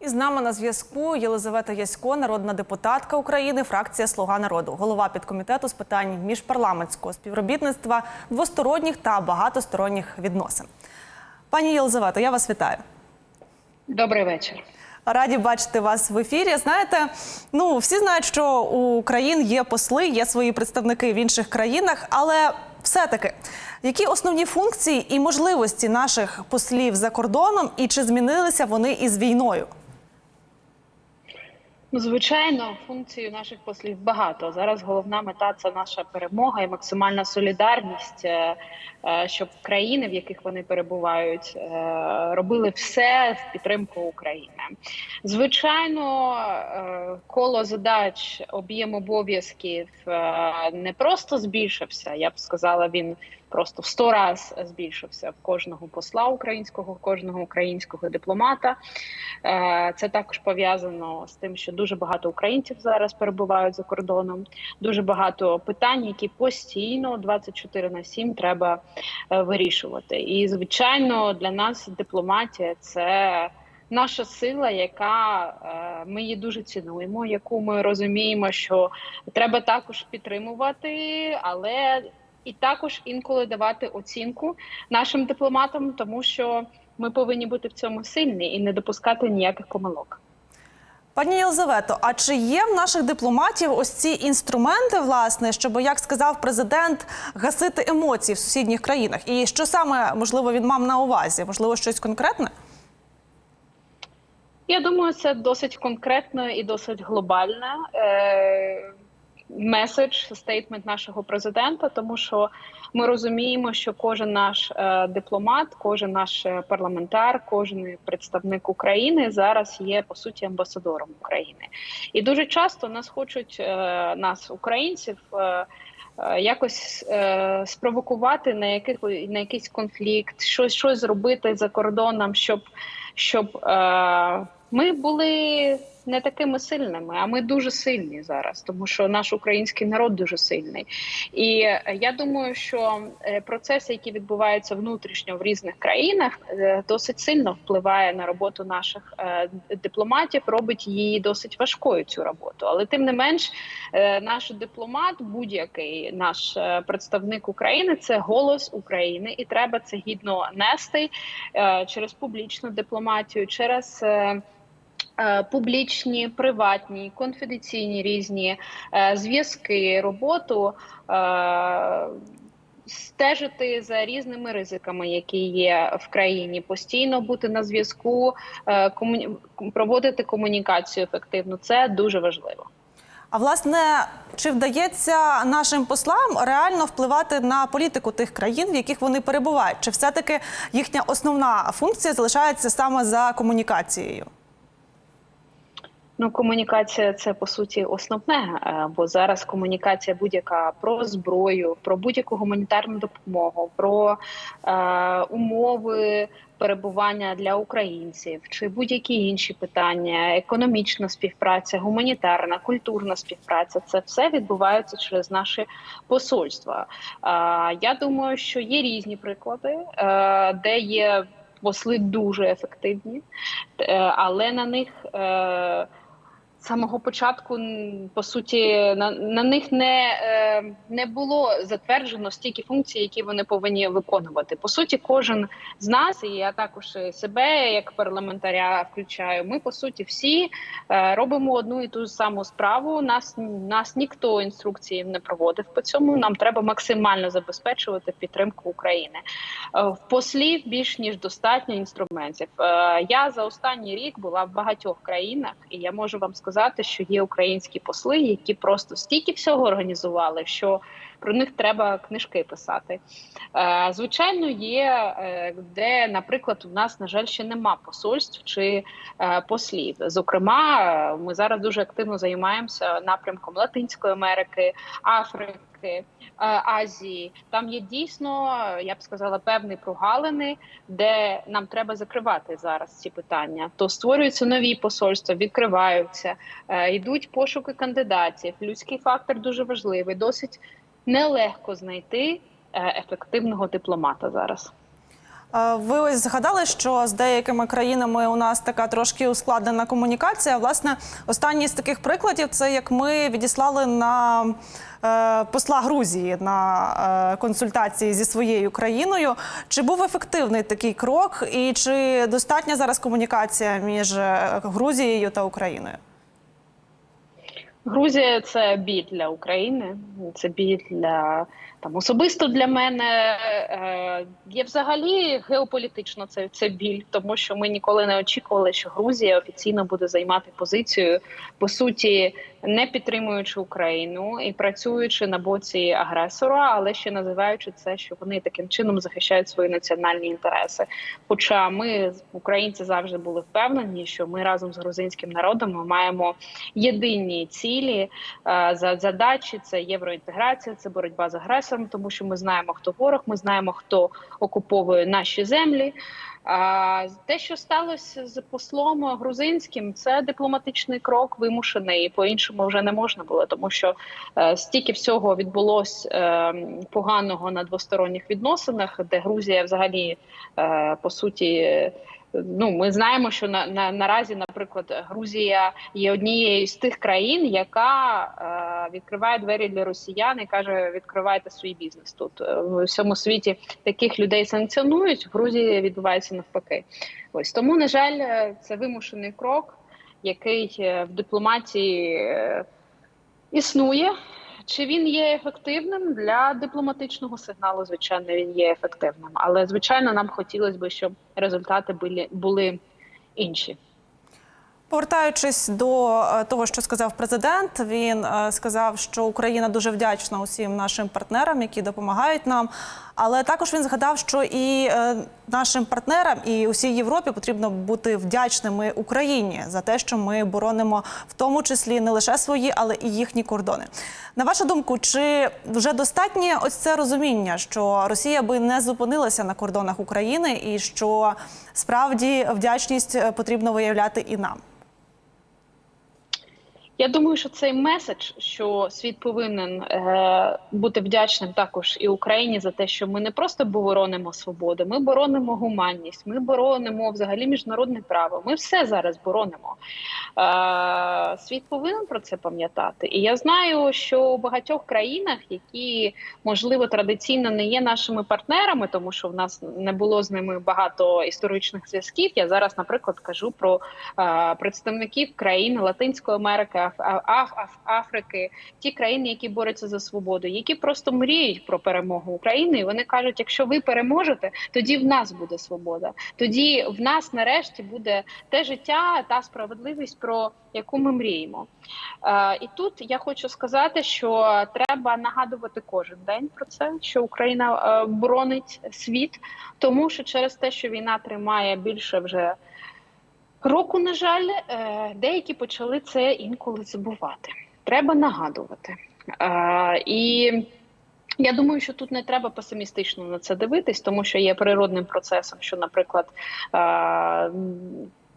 І з нами на зв'язку Єлизавета Ясько, народна депутатка України, фракція Слуга народу, голова підкомітету з питань міжпарламентського співробітництва, двосторонніх та багатосторонніх відносин. Пані Єлизавето, я вас вітаю. Добрий вечір. Раді бачити вас в ефірі. Знаєте, ну всі знають, що у країн є посли, є свої представники в інших країнах, але все-таки які основні функції і можливості наших послів за кордоном, і чи змінилися вони із війною? Ну, звичайно, функцій наших послів багато. Зараз головна мета це наша перемога і максимальна солідарність, е, е, щоб країни, в яких вони перебувають, е, робили все в підтримку України. Звичайно, коло задач, об'єм обов'язків не просто збільшився. Я б сказала, він просто в сто раз збільшився в кожного посла українського, в кожного українського дипломата. Е, Це також пов'язано з тим, що дуже багато українців зараз перебувають за кордоном. Дуже багато питань, які постійно 24 на 7 треба е, вирішувати. І звичайно, для нас дипломатія це. Наша сила, яка е, ми її дуже цінуємо, яку ми розуміємо, що треба також підтримувати, але і також інколи давати оцінку нашим дипломатам, тому що ми повинні бути в цьому сильні і не допускати ніяких помилок. Пані Єлизавето, а чи є в наших дипломатів ось ці інструменти, власне, щоб, як сказав президент, гасити емоції в сусідніх країнах? І що саме можливо він мав на увазі? Можливо, щось конкретне? Я думаю, це досить конкретно і досить глобальне е, меседж, стейтмент нашого президента, тому що ми розуміємо, що кожен наш е, дипломат, кожен наш е, парламентар, кожен представник України зараз є по суті амбасадором України, і дуже часто нас хочуть е, нас, українців. Якось е, спровокувати на яких на якийсь конфлікт, щось щось зробити за кордоном, щоб щоб е, ми були не такими сильними, а ми дуже сильні зараз, тому що наш український народ дуже сильний. І е, я думаю, що е, процеси, які відбуваються внутрішньо в різних країнах, е, досить сильно впливає на роботу наших дипломатів, робить її досить важкою цю роботу. Але тим не менш, наш дипломат, будь-який наш представник України, це голос України, і треба це гідно нести через публічну дипломатію, через. Е, Публічні, приватні, конфіденційні різні е, зв'язки, роботу е, стежити за різними ризиками, які є в країні, постійно бути на зв'язку, е, проводити комунікацію ефективно. Це дуже важливо. А власне, чи вдається нашим послам реально впливати на політику тих країн, в яких вони перебувають? Чи все-таки їхня основна функція залишається саме за комунікацією? Ну, комунікація це по суті основне, е, бо зараз комунікація будь-яка про зброю, про будь-яку гуманітарну допомогу, про е, умови перебування для українців чи будь-які інші питання, економічна співпраця, гуманітарна, культурна співпраця це все відбувається через наші посольства. Е, я думаю, що є різні приклади, е, де є посли дуже ефективні, е, але на них. Е, самого початку по суті на, на них не, е, не було затверджено стільки функцій, які вони повинні виконувати. По суті, кожен з нас, і я також себе як парламентаря включаю. Ми по суті всі е, робимо одну і ту саму справу. Нас нас ніхто інструкції не проводив по цьому. Нам треба максимально забезпечувати підтримку України. Е, В послів більш ніж достатньо інструментів. Я за останній рік була в багатьох країнах, і я можу вам сказати, що є українські посли, які просто стільки всього організували, що про них треба книжки писати. Е, Звичайно, є е, де, наприклад, у нас на жаль ще нема посольств чи е, послів. Зокрема, ми зараз дуже активно займаємося напрямком Латинської Америки, Африки. Азії там є дійсно, я б сказала, певні прогалини, де нам треба закривати зараз ці питання. То створюються нові посольства, відкриваються, йдуть пошуки кандидатів. Людський фактор дуже важливий. Досить нелегко знайти е, ефективного дипломата зараз. Е, Ви ось згадали, що з деякими країнами у нас така трошки ускладнена комунікація. Власне, останній з таких прикладів це як ми відіслали на е, посла Грузії на консультації зі своєю країною. Чи був ефективний такий крок, і чи достатня зараз комунікація між Грузією та Україною? Грузія це біль для України, це біль для там особисто для мене. Е, є взагалі геополітично це, це біль, тому що ми ніколи не очікували, що Грузія офіційно буде займати позицію по суті, не підтримуючи Україну і працюючи на боці агресора, але ще називаючи це, що вони таким чином захищають свої національні інтереси. Хоча ми, українці, завжди були впевнені, що ми разом з грузинським народом ми маємо єдині цілі е, за задачі: це євроінтеграція, це боротьба з агресором, тому що ми знаємо, хто ворог, ми знаємо, хто окуповує наші землі. А те, що сталося з послом грузинським, це дипломатичний крок вимушений. І по-іншому вже не можна було, тому що е, стільки всього відбулось е, поганого на двосторонніх відносинах, де Грузія взагалі е, по суті. Ну, ми знаємо, що на, на наразі, наприклад, Грузія є однією з тих країн, яка е, відкриває двері для росіян і каже: відкривайте свій бізнес тут Е, в всьому світі. Таких людей санкціонують. В Грузії відбувається навпаки. Ось тому, на жаль, е, це вимушений крок, який е, в дипломатії існує. Чи він є ефективним для дипломатичного сигналу? Звичайно, він є ефективним, але звичайно, нам хотілося б, щоб результати були, інші. Повертаючись до е, того, що сказав президент, він е, сказав, що Україна дуже вдячна усім нашим партнерам, які допомагають нам. Але також він згадав, що і е, нашим партнерам, і усій Європі потрібно бути вдячними Україні за те, що ми боронимо в тому числі не лише свої, але і їхні кордони. На вашу думку, чи вже достатнє ось це розуміння, що Росія би не зупинилася на кордонах України, і що справді вдячність е, потрібно виявляти і нам? Я думаю, що цей меседж, що світ повинен е, бути вдячним також і Україні за те, що ми не просто боронимо свободу, ми боронимо гуманність, ми боронимо взагалі міжнародне право. Ми все зараз боронимо. Е, світ повинен про це пам'ятати. І я знаю, що у багатьох країнах, які можливо традиційно не є нашими партнерами, тому що в нас не було з ними багато історичних зв'язків. Я зараз, наприклад, кажу про е, представників країн Латинської Америки. Аф- Аф- Аф- Африки, ті країни, які борються за свободу, які просто мріють про перемогу України. Вони кажуть: якщо ви переможете, тоді в нас буде свобода. Тоді в нас нарешті буде те життя, та справедливість, про яку ми мріємо. Е, і тут я хочу сказати, що треба нагадувати кожен день про це, що Україна е, боронить світ, тому що через те, що війна тримає більше вже. Року, на жаль, е, деякі почали це інколи забувати. Треба нагадувати. Е, І я думаю, що тут не треба песимістично на це дивитись, тому що є природним процесом, що, наприклад, е,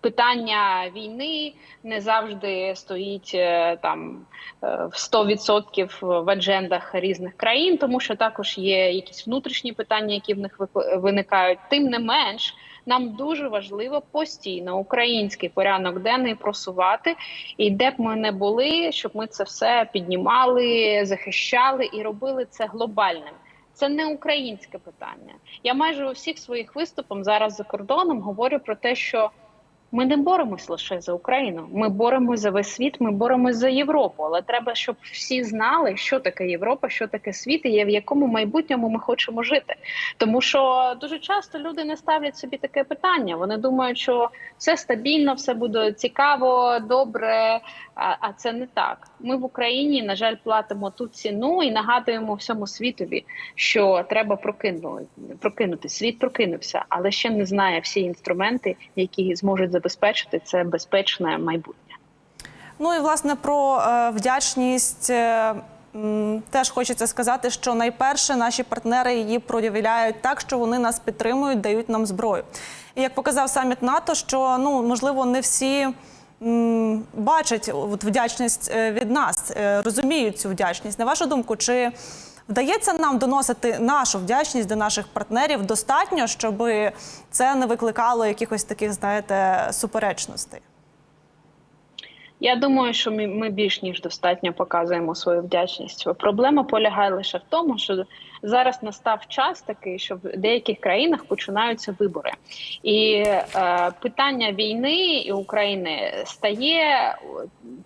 питання війни не завжди стоїть там в 100% в аджендах різних країн, тому що також є якісь внутрішні питання, які в них виникають. Тим не менш, нам дуже важливо постійно український порядок денний просувати, і де б ми не були, щоб ми це все піднімали, захищали і робили це глобальним. Це не українське питання. Я майже у всіх своїх виступах зараз за кордоном говорю про те, що ми не боремось лише за Україну. Ми боремось за весь світ. Ми боремось за Європу. Але треба, щоб всі знали, що таке Європа, що таке світ, і в якому майбутньому ми хочемо жити. Тому що дуже часто люди не ставлять собі таке питання. Вони думають, що все стабільно, все буде цікаво, добре. А, це не так. Ми в Україні, на жаль, платимо ту ціну і нагадуємо всьому світові, що треба прокинути. Світ прокинувся, але ще не знає всі інструменти, які зможуть забезпечити це безпечне майбутнє. Ну і власне про е, вдячність. е, Теж хочеться сказати, що найперше наші партнери її проявляють так, що вони нас підтримують, дають нам зброю. І як показав саміт НАТО, що ну можливо не всі бачать от, вдячність е, від нас, е, розуміють цю вдячність. На вашу думку, чи Вдається нам доносити нашу вдячність до наших партнерів достатньо, щоб це не викликало якихось таких, знаєте, суперечностей. Я думаю, що ми, ми більш ніж достатньо показуємо свою вдячність. Проблема полягає лише в тому, що зараз настав час такий, що в деяких країнах починаються вибори, і е, питання війни і України стає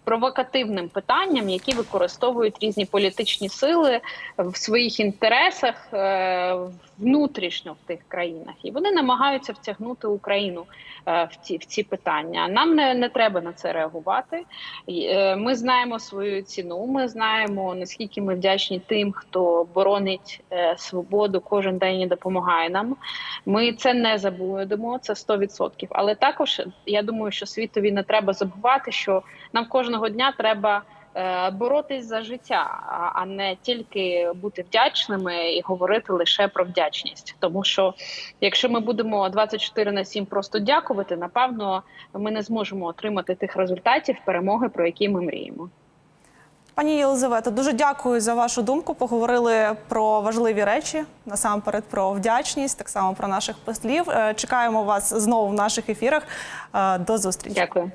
провокативним питанням, які використовують різні політичні сили в своїх інтересах е, внутрішньо в тих країнах, і вони намагаються втягнути Україну е, в ці в ці питання. Нам не, не треба на це реагувати. Е, Ми знаємо свою ціну. Ми знаємо наскільки ми вдячні тим, хто боронить е, свободу кожен день і допомагає нам. Ми це не забудемо, це 100%. Але також я думаю, що світові не треба забувати, що нам кожного дня треба. е, Боротись за життя, а не тільки бути вдячними і говорити лише про вдячність. Тому що якщо ми будемо 24 на 7 просто дякувати, напевно, ми не зможемо отримати тих результатів перемоги, про які ми мріємо. Пані Єлизавета, дуже дякую за вашу думку. Поговорили про важливі речі, насамперед про вдячність, так само про наших послів. Е, Чекаємо вас знову в наших ефірах. Е, До зустрічі. Дякую.